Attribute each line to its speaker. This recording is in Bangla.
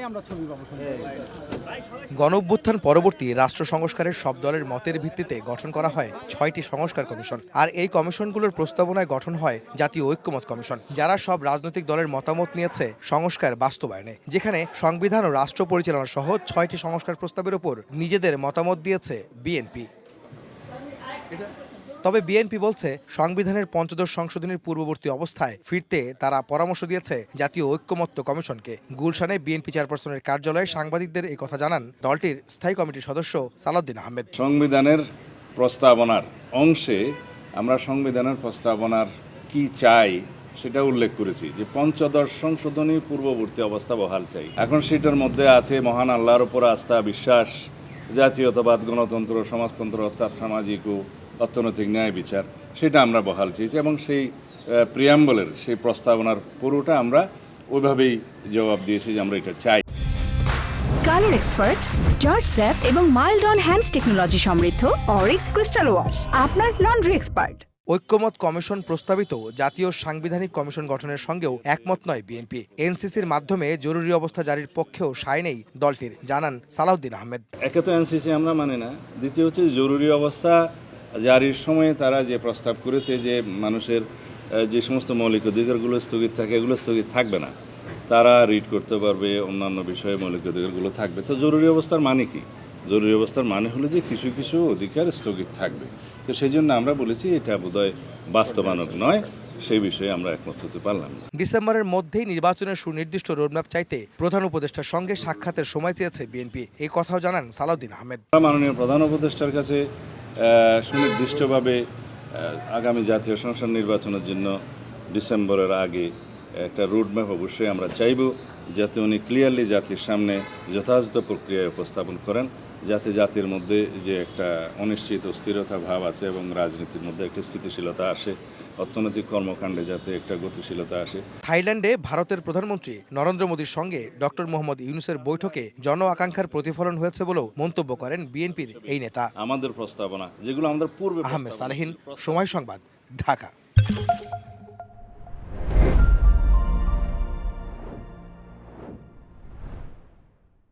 Speaker 1: গেলে আমরা ছবি পাবো
Speaker 2: গণ অভ্যুত্থান পরবর্তী রাষ্ট্র সংস্কারের সব দলের মতের ভিত্তিতে গঠন করা হয় ছয়টি সংস্কার কমিশন। আর এই কমিশনগুলোর প্রস্তাবনায় গঠন হয় জাতীয় ঐক্যমত কমিশন যারা সব রাজনৈতিক দলের মতামত নিয়েছে সংস্কার বাস্তবায়নে। যেখানে সংবিধান ও রাষ্ট্র পরিচালনা সহ ছয়টি সংস্কার প্রস্তাবের উপর নিজেদের মতামত দিয়েছে বিএনপি। তবে বিএনপি বলছে, সংবিধানের পঞ্চদশ সংশোধনীর পূর্ববর্তী অবস্থায় ফিরতে তারা পরামর্শ দিয়েছে জাতীয় ঐক্যমত্য কমিশনকে। গুলশানে বিএনপি চেয়ারপারসনের কার্যালয়ে সাংবাদিকদের এই কথা জানান দলটির স্থায়ী কমিটির সদস্য সালাউদ্দিন আহমেদ।
Speaker 3: সংবিধানের প্রস্তাবনার অংশে আমরা সংবিধানের প্রস্তাবনার কি চাই সেটা উল্লেখ করেছি, যে পঞ্চদশ সংশোধনী পূর্ববর্তী অবস্থা বহাল চাই। এখন সেটার মধ্যে আছে মহান আল্লাহর উপর আস্থা, বিশ্বাস, জাতীয়তাবাদ, গণতন্ত্র, সমাজতন্ত্র, অর্থাৎ সামাজিক ও অর্থনৈতিক ন্যায় বিচার সেটা আমরা বহাল চেয়েছি এবং সেই প্রিয়াম্বলের সেই প্রস্তাবনার পুরোটা আমরা ওইভাবেই জবাব দিয়েছি যে আমরা এটা চাই।
Speaker 4: কালার এক্সপার্ট জর্জ স্যাপ এবং মাইল্ড অন হ্যান্ডস টেকনোলজি সমৃদ্ধ অরিক্স ক্রিস্টাল ওয়াশ আপনার লন্ড্রি এক্সপার্ট।
Speaker 2: ঐক্যমত কমিশন প্রস্তাবিত জাতীয় সাংবিধানিক কমিশন গঠনের সঙ্গেও একমত নয় বিএনপি। এনসিসির মাধ্যমে জরুরি অবস্থা জারির পক্ষেও সায় নেই দলটির জানান সালাউদ্দিন আহমেদ।
Speaker 3: একে তো এনসিসি আমরা মানি না দ্বিতীয় হচ্ছে জরুরি অবস্থা জারির সময়ে তারা যে প্রস্তাব করেছে যে মানুষের যে সমস্ত মৌলিক অধিকারগুলো স্থগিত থাকে এগুলো স্থগিত থাকবে না। তারা রিড করতে পারবে অন্যান্য বিষয়ে মৌলিক অধিকারগুলো থাকবে। তো জরুরি অবস্থার মানে কি? জরুরি অবস্থার মানে হলো যে কিছু কিছু অধিকার স্থগিত থাকবে। তো সেই জন্য আমরা বলেছি এটা বোধহয় বাস্তবায়নক নয় সেই বিষয়ে আমরা একমত হতে পারলাম না।
Speaker 2: ডিসেম্বরের মধ্যেই নির্বাচনের সুনির্দিষ্ট রোডম্যাপ চাইতে প্রধান উপদেষ্টার সঙ্গে সাক্ষাতের সময় চেয়েছে বিএনপি। এই কথাও জানান সালাউদ্দিন আহমেদ।
Speaker 3: মাননীয় প্রধান উপদেষ্টার কাছে সুনির্দিষ্টভাবে আগামী জাতীয় সংসদ নির্বাচনের জন্য ডিসেম্বরের আগে একটা রোডম্যাপ অবশ্যই আমরা চাইব, যাতে উনি ক্লিয়ারলি জাতির সামনে যথাযথ প্রক্রিয়ায় উপস্থাপন করেন। যাতে জাতির মধ্যে যে একটা অনিশ্চিত অস্থিরতা ভাব আছে এবং রাজনীতির মধ্যে একটা স্থিতিশীলতা আসে অর্থনৈতিক কর্মকাণ্ডে যাতে একটা গতিশীলতা আসে।
Speaker 2: থাইল্যান্ডে ভারতের প্রধানমন্ত্রী নরেন্দ্র মোদীর সঙ্গে ডক্টর মোহাম্মদ ইউনুসের বৈঠকে জন আকাঙ্ক্ষার প্রতিফলন হয়েছে বলেও মন্তব্য করেন বিএনপির এই নেতা।
Speaker 3: আমাদের প্রস্তাবনা যেগুলো আমাদের পূর্বে
Speaker 2: আহমেদ সালেহিন সময় সংবাদ ঢাকা।